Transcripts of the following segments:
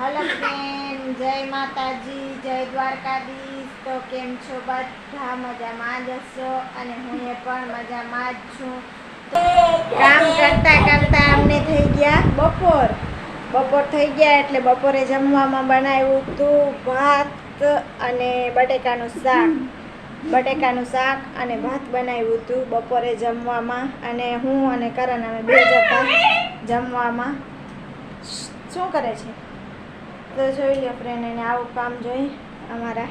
Hello friend જય માતાજી, જય દ્વારકાધીશ. તો કેમ છો? બધા મજામાં જ હશો અને હું એ પણ મજામાં જ છું. કામ કરતા કરતા અમને થઈ ગયા બપોર. બપોર થઈ ગયા એટલે બપોરે જમવામાં બનાવ્યું હતું ભાત અને બટેકાનું શાક. બટેકાનું શાક અને ભાત બનાવ્યું હતું બપોરે જમવામાં અને હું અને કરણ અમે બે જતા જમવામાં. શું કરે છે? તો જોઈ લો ફ્રેન્ડ એને આવું કામ જોઈ, અમારા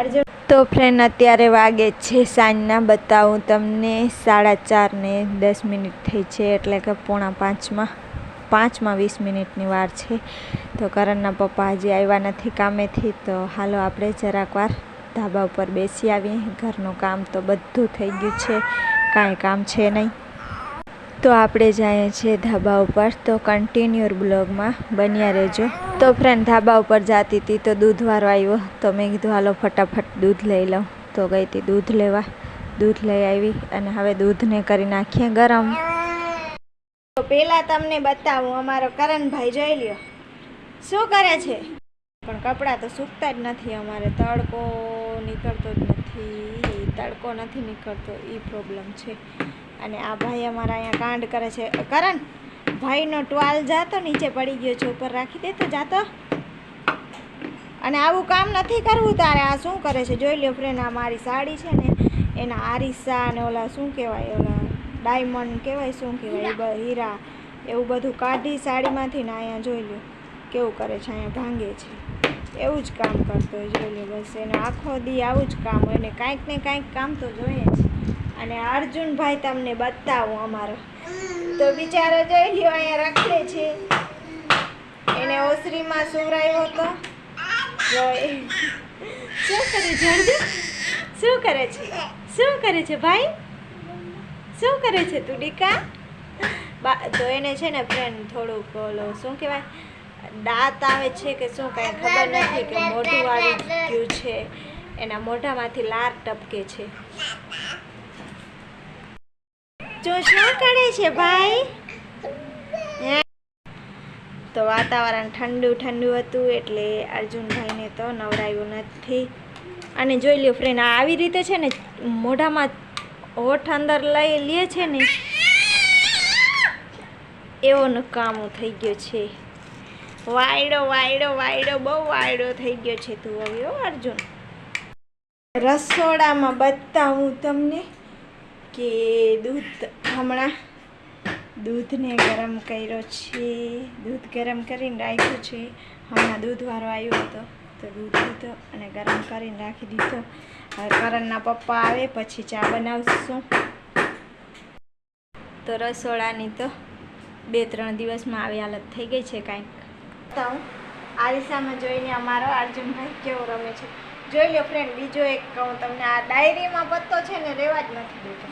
અર્જુન તો ફ્રેન્ડ અત્યારે વાગે છે સાંજના, બતાવું તમને, સાડા ચાર ને દસ મિનિટ થઈ છે, એટલે કે પોણા પાંચમાં પાંચમાં વીસ મિનિટની વાર છે. તો કરણના પપ્પા હજી આવ્યા નથી કામેથી, તો હાલો આપણે જરાક વાર ધાબા ઉપર બેસી આવીએ. ઘરનું કામ તો બધું થઈ ગયું છે, કાંઈ કામ છે નહીં. તો આપણે જઈએ છીએ ધાબા ઉપર. તો કન્ટિન્યુર બ્લોગમાં બન્યા રહેજો. તો ફ્રેન્ડ ધાબા ઉપર જતી હતી તો દૂધવાળો આવ્યો. તો મેં કીધું, હાલો, ફટાફટ દૂધ લઈ લઉં. તો ગઈ હતી દૂધ લેવા. દૂધ લઈ આવી અને હવે દૂધને કરી નાખીએ ગરમ. તો પહેલાં તમને બતાવું, અમારો કરણભાઈ જોઈ લ્યો. શું કરે છે? પણ કપડાં તો સૂકતા જ નથી અમારે. તડકો નીકળતો જ નથી. તડકો નથી નીકળતો. એ પ્રોબ્લેમ છે. અને આ ભાઈ અમારા અહીંયા કાંડ કરે છે. કરણ, ભાઈનો ટવાલ જાતો, નીચે પડી ગયો છે, ઉપર રાખી દે તો જાતો. અને આવું કામ નથી કરવું તારે. આ શું કરે છે? જોઈ લ્યો ફ્રેન્ડ આ મારી સાડી છે ને, એના આરીસા અને ઓલા શું કહેવાય, ઓલા ડાયમંડ કહેવાય, શું કહેવાય હીરા, એવું બધું કાઢી સાડીમાંથી ને અહીંયા જોઈ લ્યો કેવું કરે છે, અહીંયા ભાંગે છે. એવું જ કામ કરતો હોય, જોઈ લ્યો બસ. એને આખો દી આવું જ કામ હોય ને કાંઈક ને કાંઈક કામ તો જોઈએ જ. અને અર્જુનભાઈ તમને બતાવું અમારો. તો બિચારો જોઈ લ્યો, અહીંયા રખડે છે. એને ઓસરીમાં સુવરાયો હતો. શું કરે છે અર્જુન? શું કરે છે? શું કરે છે ભાઈ? શું કરે છે તું ડીકા? બા, તો એને છે ને ફ્રેન્ડ થોડુંક ઓલો, શું કહેવાય? દાંત આવે છે કે શું કાંઈ ખબર નથી કે મોઢું આવી ગયું છે. એના મોઢામાંથી લાર ટપકે છે. જો શું કરે છે ભાઈ? તો વાતાવરણ ઠંડુ ઠંડુ હતું એટલે અર્જુનભાઈને તો નવરાયું નથી. અને જોઈ લ્યો ફ્રેન્ડ આવી રીતે છે ને મોઢામાં હોઠ અંદર લઈ લે છે ને એવો કામ થઈ ગયો છે. વાયડો વાયડો વાયડો, બહુ વાયડો થઈ ગયો છે તું હવે અર્જુન. રસોડામાં બતાવું તમને. કે દૂધ, હમણાં દૂધને ગરમ કર્યો છે. દૂધ ગરમ કરીને રાખ્યું છે. હમણાં દૂધવાળો આવ્યો હતો. તો દૂધ લીધો અને ગરમ કરીને રાખી દીધો. હવે કરણના પપ્પા આવે, પછી ચા બનાવશું. તો રસોડાની તો બે ત્રણ દિવસમાં આવી હાલત થઈ ગઈ છે કાંઈક. તો આરિસામાં જોઈને અમારો અર્જુનભાઈ કેવો રમે છે. જોઈ લો ફ્રેન્ડ બીજો એક કહું તમને આ ડાયરીમાં પત્તો છે ને રેવા જ નથી દેતો.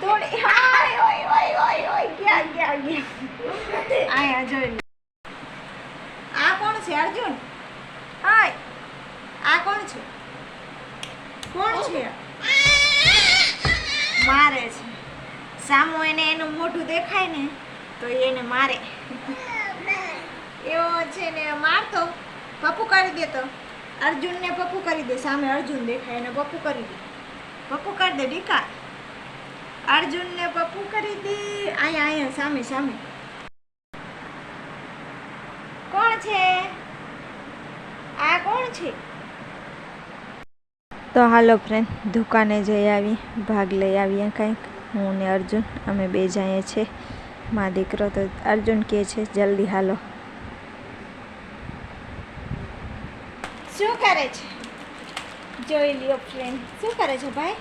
થોડી ઓય ઓય ઓય ઓય ઓય ક્યાં ક્યાં ગયા આયા જોઈ આ કોણ છે અર્જુન? હાય. આ કોણ છે? કોણ છે? મારે છે. સામો એને એનું મોઢું દેખાય ને તો એને મારે. એવો છે ને મારતો. પપ્પુ કરી દેતો. અર્જુનને પપ્પુ કરી દે, સામે અર્જુન દેખાય એને પપ્પુ કરી દે. પપ્પુ કરી દે ડીકા. અર્જુનને પપ્પુ કરી દે અહીંયા અહીંયા સામે સામે. કોણ છે? આ કોણ છે? તો હાલો ફ્રેન્ડ દુકાને જઈ આવી, ભાગ લઈ આવીએ કંઈક. હું ને અર્જુન, અમે બે જઈએ છીએ મા દીકરો તો અર્જુન કહે છે, જલ્દી હાલો. શું કરે છે? જોઈ લ્યો ફ્રેન્ડ શું કરે છે ભાઈ?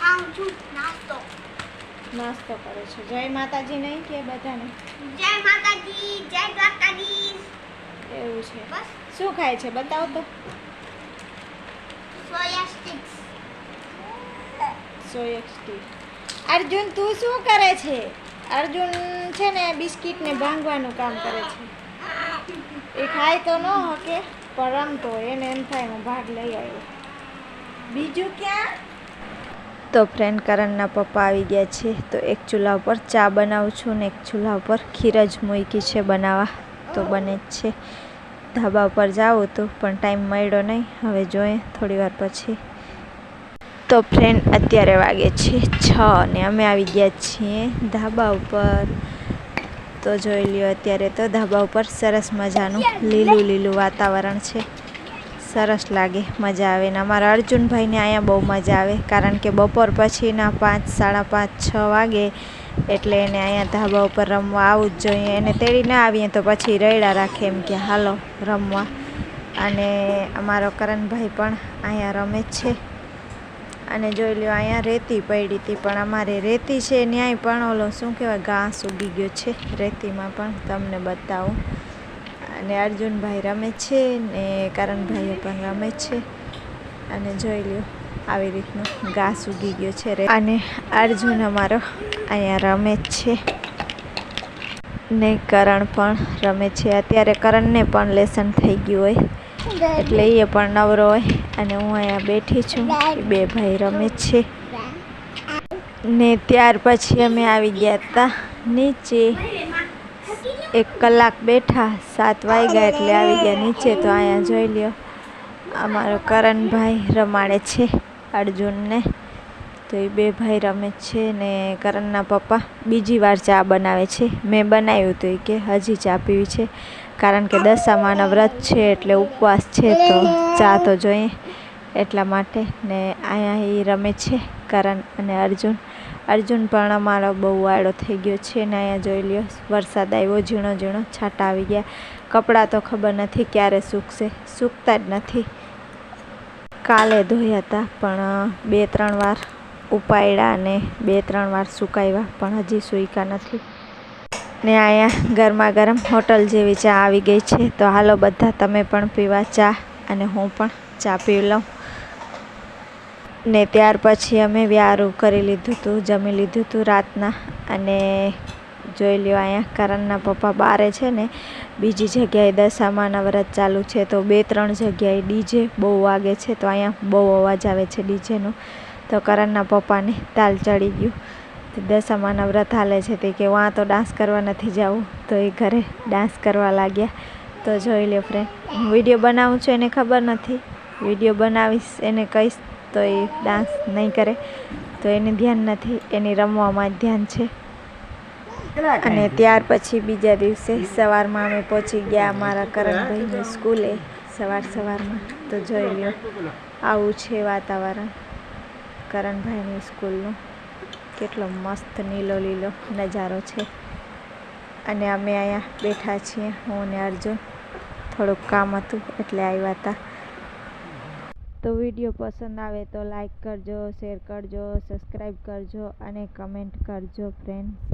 ખાઉં છું નાસ્તો. નાસ્તો કરે છે. જય માતાજી નહીં કે બધાને? જય માતાજી જય દ્વારકાજી એવું છે. બસ. શું ખાય છે? બતાવો તો. Soya sticks. Soya stick. Arjun તું શું કરે છે? અર્જુન છે ને બિસ્કિટને ભાંગવાનું કામ કરે છે. એ ખાય તો ન હકે પણ રમતો એને એમ થાય હું ભાગ લઈ આવ્યો. બીજું ક્યાં? તો ફ્રેન્ડ કરણના પપ્પા આવી ગયા છે તો એક ચૂલા ઉપર ચા બનાવું છું ને એક ચૂલા ઉપર ખીર જ મૂકી છે બનાવવા તો બને જ છે. ધાબા ઉપર જાવું હતું પણ ટાઈમ મળ્યો નહીં હવે જોઈએ થોડી વાર પછી. તો ફ્રેન્ડ અત્યારે વાગે છે છ અને અમે આવી ગયા છીએ ધાબા ઉપર. તો જોઈ લ્યો, અત્યારે તો ધાબા ઉપર સરસ મજાનું લીલું લીલું વાતાવરણ છે. સરસ લાગે, મજા આવે ને. અમારા અર્જુનભાઈને અહીંયા બહુ મજા આવે, કારણ કે બપોર પછીના પાંચ, સાડા પાંચ, છ વાગે એટલે એને અહીંયા ધાબા ઉપર રમવા આવવું જ જોઈએ. એને તેડી ના આવીએ તો પછી રૈડા રાખે એમ કે, હાલો, રમવા. અને અમારો કરણભાઈ પણ અહીંયા રમે જ છે. અને જોઈ લ્યો અહીંયા રેતી પડી હતી પણ અમારે રેતી છે ન્યાય પણ ઓલો શું કહેવાય ઘાસ ઉગી ગયો છે રેતીમાં પણ તમને બતાવું. અને અર્જુનભાઈ રમે છે ને કરણભાઈએ પણ રમે છે. અને જોઈ લ્યો આવી રીતનું ઘાસ ઉગી ગયો છે રે અને અર્જુન અમારો અહીંયા રમે જ છે. ને કરણ પણ રમે છે. અત્યારે કરણને પણ લેસન થઈ ગયું હોય. એટલે એ પણ નવરો હોય. અને હું અહીંયા બેઠી છું બે ભાઈ રમે છે. ને ત્યાર પછી અમે આવી ગયા હતા નીચે. એક કલાક બેઠા, સાત વાગ્યા એટલે આવી ગયા નીચે તો અહીંયા જોઈ લ્યો. અમારો કરણભાઈ રમાડે છે અર્જુનને. તો એ બે ભાઈ રમે છે ને કરણના પપ્પા બીજી વાર ચા બનાવે છે. મેં બનાવ્યું તો એ કે હજી ચા પીવી છે. કારણ કે દશામાના વ્રત છે એટલે ઉપવાસ છે તો ચા તો જોઈએ એટલા માટે ને અહીંયા એ રમે છે કરણ અને અર્જુન. અર્જુન પણ અમારો બહુ વાળો થઈ ગયો છે ને અહીંયા જોઈ લ્યો, વરસાદ આવ્યો, ઝીણો ઝીણો, છાંટા આવી ગયા. કપડાં તો ખબર નથી ક્યારે સૂકશે, સૂકતા જ નથી. કાલે ધોયા હતા પણ બે ત્રણ વાર ઉપાડ્યા અને બે ત્રણ વાર સુકાવ્યા પણ હજી સૂક્યા નથી. ને અહીંયા ગરમા ગરમ હોટલ જેવી ચા આવી ગઈ છે. તો હાલો બધા, તમે પણ પીવા ચા અને હું પણ ચા પી લઉં. ને ત્યાર પછી અમે વ્યારું કરી લીધું હતું જમી લીધું હતું રાતના. અને જોઈ લ્યો અહીંયા કરણના પપ્પા બારે છે ને, બીજી જગ્યાએ દશામાના વ્રત ચાલુ છે. તો બે ત્રણ જગ્યાએ ડીજે બહુ વાગે છે. તો અહીંયા બહુ અવાજ આવે છે ડીજેનો તો કરણના પપ્પાને તાલ ચડી ગયું. દશામાના વ્રત હાલે છે તે કે વાં તો ડાન્સ કરવા નથી જવું. તો એ ઘરે ડાન્સ કરવા લાગ્યા. તો જોઈ લ્યો ફ્રેન્ડ હું વીડિયો બનાવું છું એને ખબર નથી. વીડિયો બનાવીશ, એને કહીશ તો એ ડાન્સ નહીં કરે. તો એને ધ્યાન નથી, એની રમવામાં જ ધ્યાન છે. અને ત્યાર પછી બીજા દિવસે સવારમાં અમે પહોંચી ગયા અમારા કરણભાઈની સ્કૂલે સવાર સવારમાં. તો જોઈ લ્યો, આવું છે વાતાવરણ કરણભાઈની સ્કૂલનું. કેટલો મસ્ત નીલો લીલો નજારો છે. અને અમે અહીંયા બેઠા છીએ, હું ને અર્જુન. થોડુંક કામ હતું એટલે આવ્યા હતા. તો વીડિયો પસંદ આવે તો લાઈક કરજો, શેર કરજો, સબસ્ક્રાઈબ કરજો અને કમેન્ટ કરજો ફ્રેન્ડ